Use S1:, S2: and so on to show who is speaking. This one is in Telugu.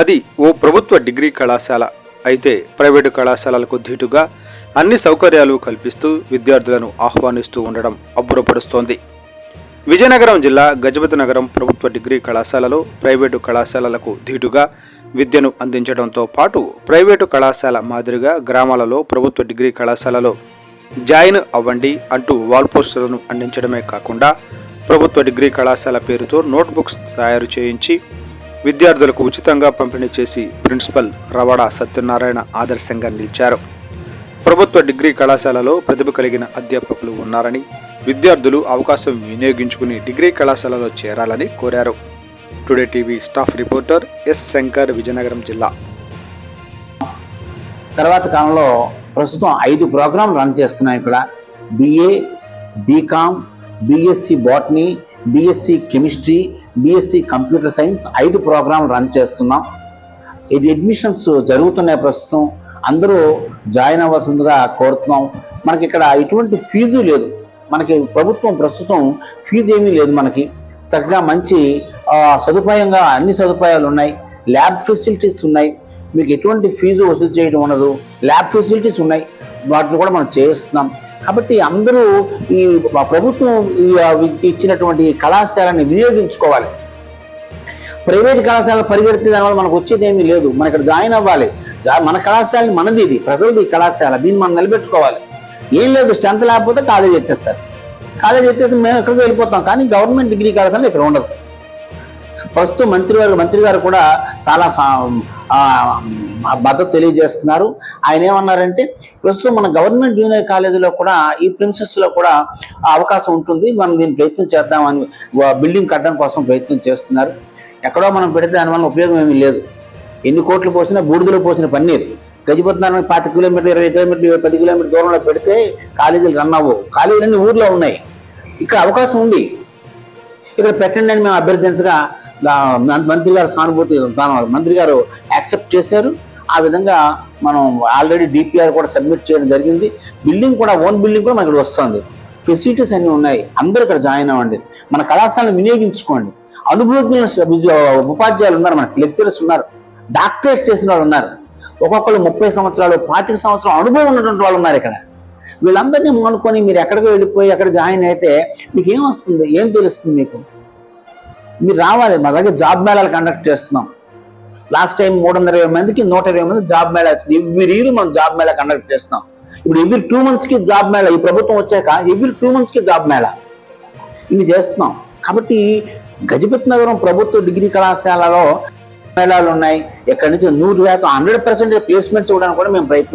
S1: అది ఓ ప్రభుత్వ డిగ్రీ కళాశాల. అయితే ప్రైవేటు కళాశాలలకు ధీటుగా అన్ని సౌకర్యాలు కల్పిస్తూ విద్యార్థులను ఆహ్వానిస్తూ ఉండడం అబ్బురపరుస్తోంది. విజయనగరం జిల్లా గజపతి నగరం ప్రభుత్వ డిగ్రీ కళాశాలలో ప్రైవేటు కళాశాలలకు ధీటుగా విద్యను అందించడంతో పాటు ప్రైవేటు కళాశాల మాదిరిగా గ్రామాలలో ప్రభుత్వ డిగ్రీ కళాశాలలో జాయిన్ అవ్వండి అంటూ వాల్ పోస్టర్లను అందించడమే కాకుండా ప్రభుత్వ డిగ్రీ కళాశాల పేరుతో నోట్బుక్స్ తయారు చేయించి విద్యార్థులకు ఉచితంగా పంపిణీ చేసి ప్రిన్సిపల్ రవాడా సత్యనారాయణ ఆదర్శంగా నిలిచారు. ప్రభుత్వ డిగ్రీ కళాశాలలో ప్రతిభ కలిగిన అధ్యాపకులు ఉన్నారని విద్యార్థులు అవకాశం వినియోగించుకుని డిగ్రీ కళాశాలలో చేరాలని కోరారు. Today TV staff reporter S Shankar Vizianagaram జిల్లా.
S2: తర్వాత కాలంలో ప్రస్తుతం ఐదు ప్రోగ్రాంలు రన్ చేస్తున్నాయి ఇక్కడ. BA BCom BSc botany BSc chemistry BSc computer science ఐదు ప్రోగ్రాం రన్ చేస్తున్నాం. ఇది అడ్మిషన్స్ జరుగుతున్నాయి ప్రస్తుతం. అందరూ జాయిన్ అవ్వాల్సిందిగా కోరుతున్నాం. మనకి ఇక్కడ ఎటువంటి ఫీజు లేదు. మనకి ప్రభుత్వం ప్రస్తుతం ఫీజు ఏమీ లేదు మనకి. చక్కగా మంచి సదుపాయంగా అన్ని సదుపాయాలు ఉన్నాయి. ల్యాబ్ ఫెసిలిటీస్ ఉన్నాయి. మీకు ఎటువంటి ఫీజు వసూలు చేయడం ఉండదు. ల్యాబ్ ఫెసిలిటీస్ ఉన్నాయి. వాటిని కూడా మనం చేస్తున్నాం. కాబట్టి అందరూ ఈ ప్రభుత్వం ఈ, ఇచ్చినటువంటి కళాశాలని వినియోగించుకోవాలి. ప్రైవేట్ కళాశాల పరిగెడితే దానివల్ల మనకు వచ్చేది ఏమీ లేదు. మన ఇక్కడ జాయిన్ అవ్వాలి. మన కళాశాల మనది ఇది. ప్రజలది ఈ కళాశాల. దీన్ని మనం నిలబెట్టుకోవాలి. ఏం లేదు స్ట్రెంత్ లేకపోతే కాలేజ్ ఎత్తేస్తారు. కాలేజ్ ఎత్తేస్తే మేము ఎక్కడికి వెళ్ళిపోతాం. కానీ గవర్నమెంట్ డిగ్రీ కళాశాల ఇక్కడ ఉండదు. ప్రస్తుతం మంత్రి గారు మంత్రి గారు కూడా చాలా మద్దతు తెలియజేస్తున్నారు. ఆయన ఏమన్నారంటే ప్రస్తుతం మన గవర్నమెంట్ జూనియర్ కాలేజీలో కూడా ఈ ప్రిన్సెస్లో కూడా అవకాశం ఉంటుంది. మనం దీన్ని ప్రయత్నం చేద్దామని బిల్డింగ్ కట్టడం కోసం ప్రయత్నం చేస్తున్నారు. ఎక్కడో మనం పెడితే దానివల్ల ఉపయోగం ఏమీ లేదు. ఎన్ని కోట్లు పోసినా బూడిదలో పోసిన పన్నీరు. గజపతినారాయణ పాతి కిలోమీటర్ ఇరవై కిలోమీటర్లు పది కిలోమీటర్ దూరంలో పెడితే కాలేజీలు రన్ అవ్వవు. కాలేజీలన్నీ ఊర్లో ఉన్నాయి. ఇక్కడ అవకాశం ఉంది. ఇక్కడ పెట్టండి అని మేము అభ్యర్థించగా మంత్రి గారు సానుభూతి తాను మంత్రి గారు యాక్సెప్ట్ చేశారు. ఆ విధంగా మనం ఆల్రెడీ డిపిఆర్ కూడా సబ్మిట్ చేయడం జరిగింది. బిల్డింగ్ కూడా ఓన్ బిల్డింగ్ కూడా మనకి ఇక్కడ వస్తుంది. ఫెసిలిటీస్ అన్నీ ఉన్నాయి. అందరూ ఇక్కడ జాయిన్ అవ్వండి. మన కళాశాలను వినియోగించుకోండి. అనుభవజ్ఞ ఉపాధ్యాయులు ఉన్నారు. మనకి లెక్చరర్స్ ఉన్నారు. డాక్టరేట్ చేసిన వాళ్ళు ఉన్నారు. ఒక్కొక్కరు ముప్పై సంవత్సరాలు పాతిక సంవత్సరాలు అనుభవం ఉన్నటువంటి వాళ్ళు ఉన్నారు ఇక్కడ. వీళ్ళందరినీ మానుకొని మీరు ఎక్కడికి వెళ్ళిపోయి ఎక్కడ జాయిన్ అయితే మీకు ఏం వస్తుంది? ఏం తెలుస్తుంది మీకు? మీరు రావాలి మా దగ్గర జాబ్ మేళాలు కండక్ట్ చేస్తున్నాం. లాస్ట్ టైం మూడు వందల ఇరవై మందికి నూట ఇరవై మంది జాబ్ మేళా వచ్చింది. ఎవ్రీ ఇయర్ మనం జాబ్ మేళా కండక్ట్ చేస్తున్నాం. ఇప్పుడు ఎవ్రీ టూ మంత్స్కి జాబ్ మేళా ఈ ప్రభుత్వం వచ్చాక ఎవ్రీ టూ మంత్స్కి జాబ్ మేళా. ఇవి చేస్తున్నాం. కాబట్టి గజపతి నగరం ప్రభుత్వ డిగ్రీ కళాశాలలో మేళాలు ఉన్నాయి. ఎక్కడి నుంచి నూరు శాతం హండ్రెడ్ పర్సెంట్ ప్లేస్మెంట్స్ ఇవ్వడానికి కూడా మేము ప్రయత్నం